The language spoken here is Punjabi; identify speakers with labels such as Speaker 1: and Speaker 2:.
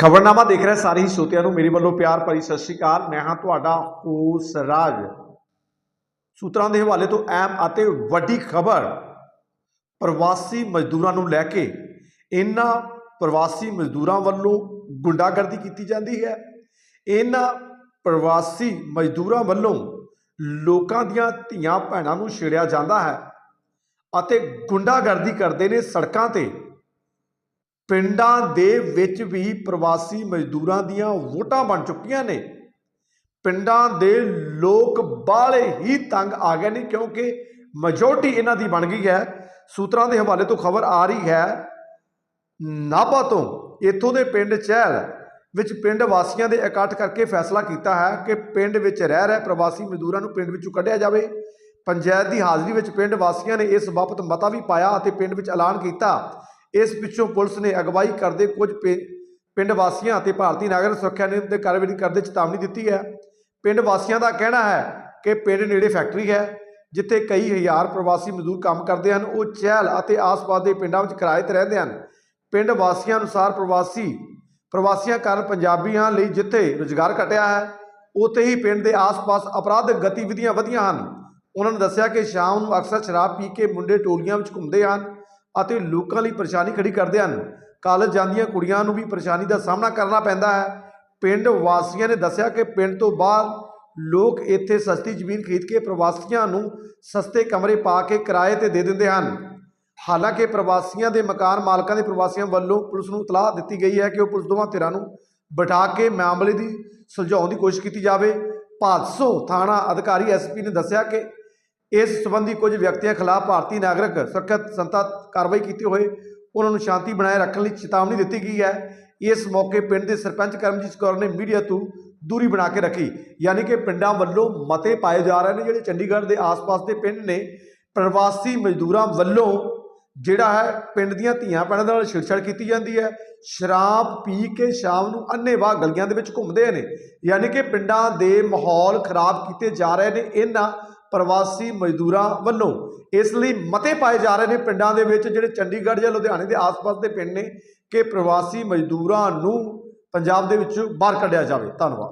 Speaker 1: ਖਬਰਨਾਮਾ ਦੇਖ ਰਹੇ ਸਾਰੇ ਹੀ ਸਰੋਤਿਆਂ ਨੂੰ, ਮੇਰੇ ਵੱਲੋਂ ਪਿਆਰ ਭਰੀ ਸਤਿ ਸ਼੍ਰੀ ਅਕਾਲ। ਮੈਂ ਹਾਂ ਤੁਹਾਡਾ ਹੋਸ ਰਾਜ। ਸੂਤਰਾਂ ਦੇ ਹਵਾਲੇ ਤੋਂ ਅਹਿਮ ਅਤੇ ਵੱਡੀ ਖਬਰ, ਪ੍ਰਵਾਸੀ ਮਜ਼ਦੂਰਾਂ ਨੂੰ ਲੈ ਕੇ ਇਹਨਾਂ ਪ੍ਰਵਾਸੀ ਮਜ਼ਦੂਰਾਂ ਵੱਲੋਂ ਗੁੰਡਾਗਰਦੀ ਕੀਤੀ ਜਾਂਦੀ ਹੈ। ਇਹਨਾਂ ਪ੍ਰਵਾਸੀ ਮਜ਼ਦੂਰਾਂ ਵੱਲੋਂ ਲੋਕਾਂ ਦੀਆਂ ਧੀਆਂ ਭੈਣਾਂ ਨੂੰ ਛੇੜਿਆ ਜਾਂਦਾ ਹੈ ਅਤੇ ਗੁੰਡਾਗਰਦੀ ਕਰਦੇ ਨੇ ਸੜਕਾਂ ਤੇ। ਪਿੰਡਾਂ ਦੇ ਵਿੱਚ ਵੀ ਪ੍ਰਵਾਸੀ ਮਜ਼ਦੂਰਾਂ ਦੀਆਂ ਵੋਟਾਂ ਬਣ ਚੁੱਕੀਆਂ ਨੇ। ਪਿੰਡਾਂ ਦੇ ਲੋਕ ਬਾਹਲੇ ਹੀ ਤੰਗ ਆ ਗਏ ਨੇ ਕਿਉਂਕਿ ਮੈਜੋਰਟੀ ਇਹਨਾਂ ਦੀ ਬਣ ਗਈ ਹੈ। ਸੂਤਰਾਂ ਦੇ ਹਵਾਲੇ ਤੋਂ ਖਬਰ ਆ ਰਹੀ ਹੈ, ਨਾਭਾ ਤੋਂ ਇੱਥੋਂ ਦੇ ਪਿੰਡ ਚਹਿਲ ਵਿੱਚ ਪਿੰਡ ਵਾਸੀਆਂ ਦੇ ਇਕੱਠ ਕਰਕੇ ਫੈਸਲਾ ਕੀਤਾ ਹੈ ਕਿ ਪਿੰਡ ਵਿੱਚ ਰਹਿ ਰਹੇ ਪ੍ਰਵਾਸੀ ਮਜ਼ਦੂਰਾਂ ਨੂੰ ਪਿੰਡ ਵਿੱਚੋਂ ਕੱਢਿਆ ਜਾਵੇ। ਪੰਚਾਇਤ ਦੀ ਹਾਜ਼ਰੀ ਵਿੱਚ ਪਿੰਡ ਵਾਸੀਆਂ ਨੇ ਇਸ ਬਾਬਤ ਮਤਾ ਵੀ ਪਾਇਆ ਅਤੇ ਪਿੰਡ ਵਿੱਚ ਐਲਾਨ ਕੀਤਾ ਇਸ ਪਿੱਛੋਂ ਪੁਲਿਸ ਨੇ ਅਗਵਾਈ ਕਰਦੇ ਕੁਝ ਪਿੰ- ਪਿੰਡ ਵਾਸੀਆਂ ਅਤੇ ਭਾਰਤੀ ਨਾਗਰਿਕ ਸੁਰੱਖਿਆ ਨਿਯਮ 'ਤੇ ਕਾਰਵਾਈ ਕਰਦੇ ਚੇਤਾਵਨੀ ਦਿੱਤੀ ਹੈ। ਪਿੰਡ ਵਾਸੀਆਂ ਦਾ ਕਹਿਣਾ ਹੈ ਕਿ ਪਿੰਡ ਨੇੜੇ ਫੈਕਟਰੀ ਹੈ, ਜਿੱਥੇ ਕਈ ਹਜ਼ਾਰ ਪ੍ਰਵਾਸੀ ਮਜ਼ਦੂਰ ਕੰਮ ਕਰਦੇ ਹਨ। ਉਹ ਚਹਿਲ ਅਤੇ ਆਸ-ਪਾਸ ਦੇ ਪਿੰਡਾਂ ਵਿੱਚ ਕਿਰਾਏ ਤੇ ਰਹਿੰਦੇ ਹਨ। ਪਿੰਡ ਵਾਸੀਆਂ ਅਨੁਸਾਰ ਪ੍ਰਵਾਸੀ, ਪ੍ਰਵਾਸੀਆਂ ਕਾਰਨ ਪੰਜਾਬੀਆਂ ਲਈ ਜਿੱਥੇ ਰੁਜ਼ਗਾਰ ਘਟਿਆ ਹੈ, ਉੱਥੇ ਹੀ ਪਿੰਡ ਦੇ ਆਸ-ਪਾਸ ਅਪਰਾਧਕ ਗਤੀਵਿਧੀਆਂ ਵਧੀਆਂ ਹਨ। ਉਹਨਾਂ ਨੇ ਦੱਸਿਆ ਕਿ ਸ਼ਾਮ ਨੂੰ ਅਕਸਰ ਸ਼ਰਾਬ ਪੀ ਕੇ ਮੁੰਡੇ ਟੋਲੀਆਂ ਵਿੱਚ ਘੁੰਮਦੇ ਹਨ। ਅਤੇ ਲੋਕਾਂ ਲਈ ਪਰੇਸ਼ਾਨੀ ਖੜੀ ਕਰਦੇ ਹਨ। ਕਾਲਜ ਜਾਂਦੀਆਂ ਕੁੜੀਆਂ ਨੂੰ ਵੀ ਪਰੇਸ਼ਾਨੀ ਦਾ ਸਾਹਮਣਾ ਕਰਨਾ ਪੈਂਦਾ ਹੈ। ਪਿੰਡ ਵਾਸੀਆਂ ਨੇ ਦੱਸਿਆ ਕਿ ਪਿੰਡ ਤੋਂ ਬਾਹਰ ਲੋਕ ਇੱਥੇ ਸਸਤੀ ਜ਼ਮੀਨ ਖਰੀਦ ਕੇ ਪ੍ਰਵਾਸੀਆਂ ਨੂੰ ਸਸਤੇ ਕਮਰੇ ਪਾ ਕੇ ਕਿਰਾਏ ਤੇ ਦੇ ਦਿੰਦੇ ਹਨ। ਹਾਲਾਂਕਿ ਪ੍ਰਵਾਸੀਆਂ ਦੇ ਮਕਾਨ ਮਾਲਕਾਂ ਦੇ ਪ੍ਰਵਾਸੀਆਂ ਵੱਲੋਂ ਪੁਲਿਸ ਨੂੰ ਇਤਲਾਹ ਦਿੱਤੀ ਗਈ ਹੈ ਕਿ ਉਹ ਪੁਲਿਸ ਦੋਵਾਂ ਧਿਰਾਂ ਨੂੰ ਬਿਠਾ ਕੇ ਮਾਮਲੇ ਦੀ ਸੁਲਝਾਉਣ ਦੀ ਕੋਸ਼ਿਸ਼ ਕੀਤੀ ਜਾਵੇ। ਭਾਦਸੋ ਥਾਣਾ ਅਧਿਕਾਰੀ ਐਸਪੀ ਨੇ ਦੱਸਿਆ ਕਿ ਇਸ ਸੰਬੰਧੀ ਕੁਝ ਵਿਅਕਤੀਆਂ ਖਿਲਾਫ ਭਾਰਤੀ ਨਾਗਰਿਕ ਸੁਰੱਖਿਅਤ ਸੰਸਥਾ ਕਾਰਵਾਈ ਕੀਤੇ ਹੋਏ ਉਹਨਾਂ ਨੂੰ ਸ਼ਾਂਤੀ ਬਣਾਏ ਰੱਖਣ ਲਈ ਚੇਤਾਵਨੀ ਦਿੱਤੀ ਗਈ ਹੈ। ਇਸ ਮੌਕੇ ਪਿੰਡ ਦੇ ਸਰਪੰਚ ਕਰਮਜੀਤ ਕੌਰ ਨੇ ਮੀਡੀਆ ਤੋਂ ਦੂਰੀ ਬਣਾ ਕੇ ਰੱਖੀ, ਯਾਨੀ ਕਿ ਪਿੰਡਾਂ ਵੱਲੋਂ ਮਤੇ ਪਾਏ ਜਾ ਰਹੇ ਨੇ, ਜਿਹੜੇ ਚੰਡੀਗੜ੍ਹ ਦੇ ਆਸ-ਪਾਸ ਦੇ ਪਿੰਡ ਨੇ। ਪ੍ਰਵਾਸੀ ਮਜ਼ਦੂਰਾਂ ਵੱਲੋਂ ਜਿਹੜਾ ਹੈ, ਪਿੰਡ ਦੀਆਂ ਧੀਆਂ ਭੈਣਾਂ ਦੇ ਨਾਲ ਛੇੜਛਾੜ ਕੀਤੀ ਜਾਂਦੀ ਹੈ। ਸ਼ਰਾਬ ਪੀ ਕੇ ਸ਼ਾਮ ਨੂੰ ਅੰਨ੍ਹੇਵਾਹ ਗਲੀਆਂ ਦੇ ਵਿੱਚ ਘੁੰਮਦੇ ਨੇ, ਯਾਨੀ ਕਿ ਪਿੰਡਾਂ ਦੇ ਮਾਹੌਲ ਖਰਾਬ ਕੀਤੇ ਜਾ ਰਹੇ ਨੇ। ਇਹਨਾਂ ਪ੍ਰਵਾਸੀ ਮਜ਼ਦੂਰਾਂ ਵੱਲੋਂ ਇਸ ਲਈ ਮਤੇ ਪਾਏ ਜਾ ਰਹੇ ਨੇ ਪਿੰਡਾਂ ਦੇ ਵਿੱਚ, ਜਿਹੜੇ ਚੰਡੀਗੜ੍ਹ ਜਾਂ ਲੁਧਿਆਣੇ ਦੇ ਆਸ-ਪਾਸ ਦੇ ਪਿੰਡ ਨੇ, ਕਿ ਪ੍ਰਵਾਸੀ ਮਜ਼ਦੂਰਾਂ ਨੂੰ ਪੰਜਾਬ ਦੇ ਵਿੱਚੋਂ ਬਾਹਰ ਕੱਢਿਆ ਜਾਵੇ। ਧੰਨਵਾਦ।